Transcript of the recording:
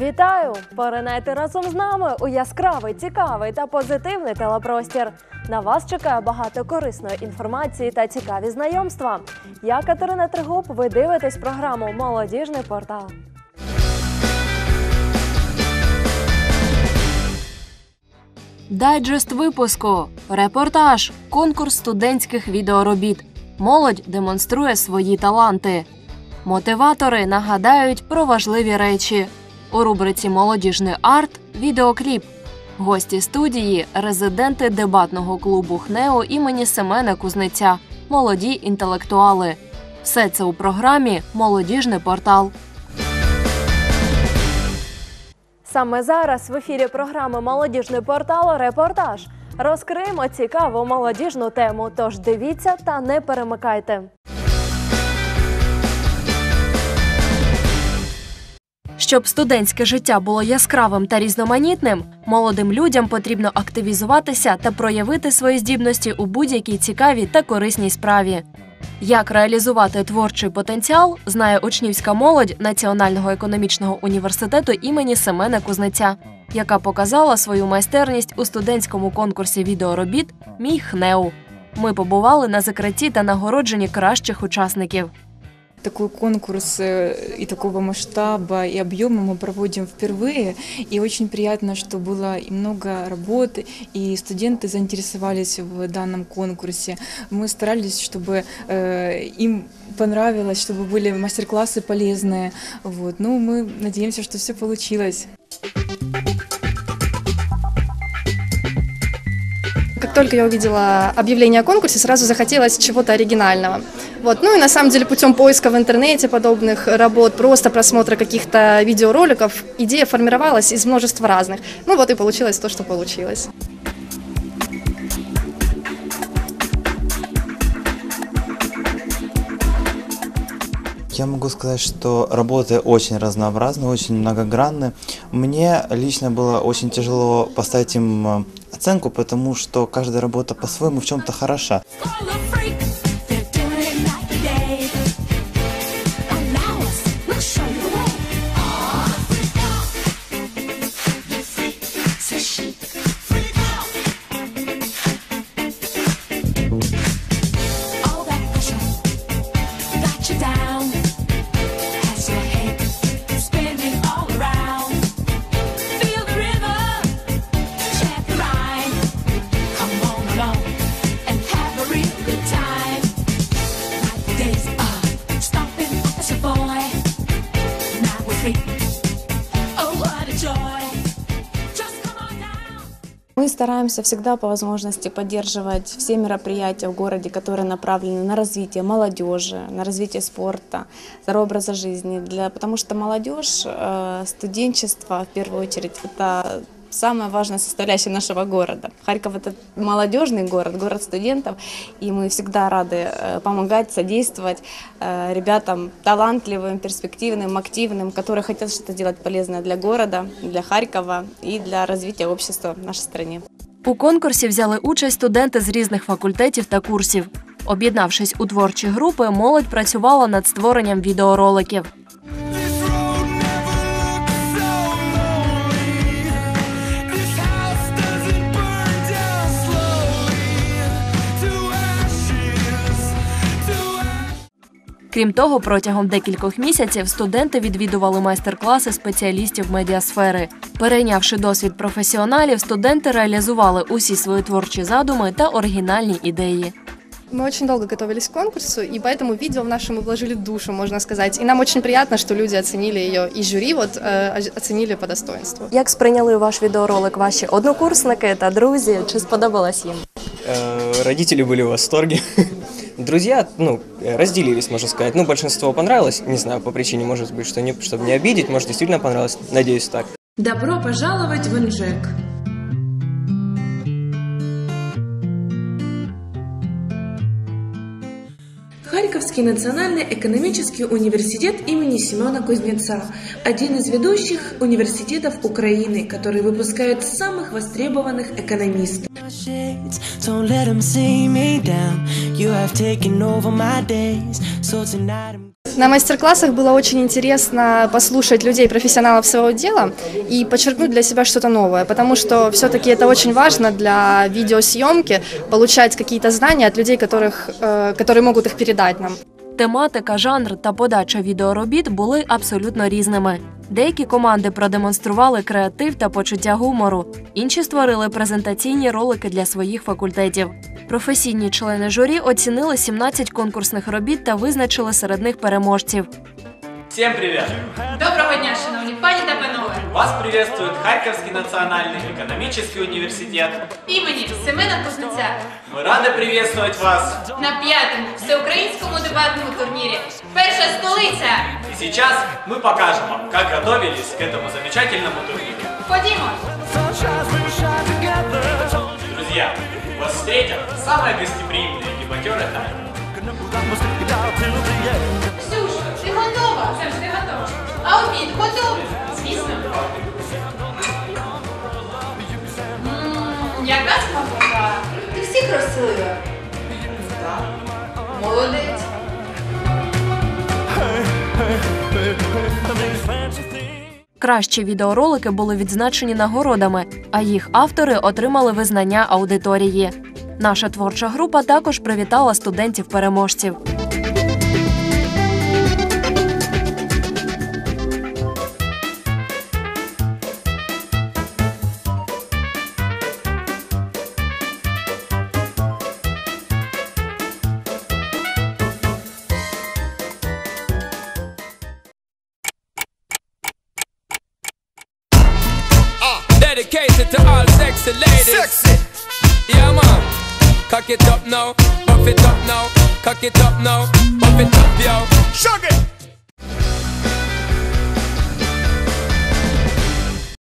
Вітаю! Поринайте разом з нами у яскравий, цікавий та позитивний телепростір. На вас чекає багато корисної інформації та цікаві знайомства. Я Катерина Тригуб. Ви дивитесь програму Молодіжний портал. Дайджест випуску, репортаж, конкурс студентських відеоробіт. Молодь демонструє свої таланти. Мотиватори нагадають про важливі речі. У рубриці Молодіжний арт відеокліп. Гості студії резиденти дебатного клубу ХНЕО імені Семена Кузнеця, молоді інтелектуали. Все це у програмі Молодіжний портал. Саме зараз в ефірі програми Молодіжний портал репортаж. Розкриємо цікаву молодіжну тему. Тож дивіться та не перемикайте. Щоб студентське життя було яскравим та різноманітним, молодим людям потрібно активізуватися та проявити свої здібності у будь-якій цікавій та корисній справі. Як реалізувати творчий потенціал, знає учнівська молодь Національного економічного університету імені Семена Кузнеця, яка показала свою майстерність у студентському конкурсі відеоробіт Мій ХНЕУ. Ми побували на закритті та нагородженні кращих учасників. Такой конкурс э, и такого масштаба и объема мы проводим впервые. И очень приятно, что было и много работы, и студенты заинтересовались в данном конкурсе. Мы старались, чтобы э, им понравилось, чтобы были мастер-классы полезные. Вот. Ну, мы надеемся, что все получилось. Только я увидела объявление о конкурсе, сразу захотелось чего-то оригинального. Вот. Ну и на самом деле путем поиска в интернете подобных работ, просто просмотра каких-то видеороликов, идея формировалась из множества разных. Ну вот и получилось то, что получилось. Я могу сказать, что работы очень разнообразны, очень многогранны. Мне лично было очень тяжело поставить им э, оценку, потому что каждая работа по-своему в чем-то хороша. Мы стараемся всегда по возможности поддерживать все мероприятия в городе, которые направлены на развитие молодежи, на развитие спорта, здорового образа жизни. Для, потому что молодежь, э, студенчество в первую очередь, это самая важная составляющая нашего города. Харьков это молодежный город, город студентов, и мы всегда рады э, помогать, содействовать э, ребятам талантливым, перспективным, активным, которые хотят что-то делать полезное для города, для Харькова и для развития общества в нашей стране. У конкурсі взяли участь студенти з різних факультетів та курсів. Об'єднавшись у творчі групи, молодь працювала над створенням відеороликів. Крім того, протягом декількох місяців студенти відвідували майстер-класи спеціалістів медіасфери. Перейнявши досвід професіоналів, студенти реалізували усі свої творчі задуми та оригінальні ідеї. Мы очень долго готовились к конкурсу, и поэтому видео в нашем мы вложили душу, можно сказать. И нам очень приятно, что люди оценили ее, и жюри вот э, оценили по достоинству. Як сприйняли ваш відеоролик ваші однокурсники та друзі? Чи сподобалось їм? Э, Родители были в восторге. Друзья, ну, разделились, можно сказать. Ну, большинство понравилось, не знаю, по причине, может быть, что не, чтобы не обидеть, может, действительно понравилось, надеюсь, так. Добро пожаловать в Инжек. Харьковский национальный экономический университет имени Семена Кузнеца – один из ведущих университетов Украины, который выпускает самых востребованных экономистов. shades. Don't let them see me down. You have taken over my days. So tonight I'm На мастер-классах было очень интересно послушать людей, профессионалов своего дела и подчеркнуть для себя что-то новое, потому что все-таки это очень важно для видеосъемки, получать какие-то знания от людей, которых, э, которые могут их передать нам. Тематика, жанр та подача відеоробіт були абсолютно різними. Деякі команди продемонстрували креатив та почуття гумору, інші створили презентаційні ролики для своїх факультетів. Професійні члени журі оцінили 17 конкурсних робіт та визначили серед них переможців. Всем привет! Доброго дня, шановні пані та панове! Вас приветствует Харьковский национальный экономический университет. Імені Семена Кузнеця Мы рады приветствовать вас. на п'ятому всеукраїнському дебатному турнірі Перша столиця. И сейчас мы покажем вам, как готовились к этому замечательному турниру. Ходімо! Друзья, вас встретят самые гостеприимные дебатеры Харькова. Ксюша, ти готова? Завжди готова. А обід готовий? Звісно. Мм, Яка смакота? Ти всіх розсилила? Так. Молодець. Кращі відеоролики були відзначені нагородами, а їх автори отримали визнання аудиторії. Наша творча група також привітала студентів-переможців. Cock it up now, buff it up now, cock it up now, buff it up, yo. Shug it.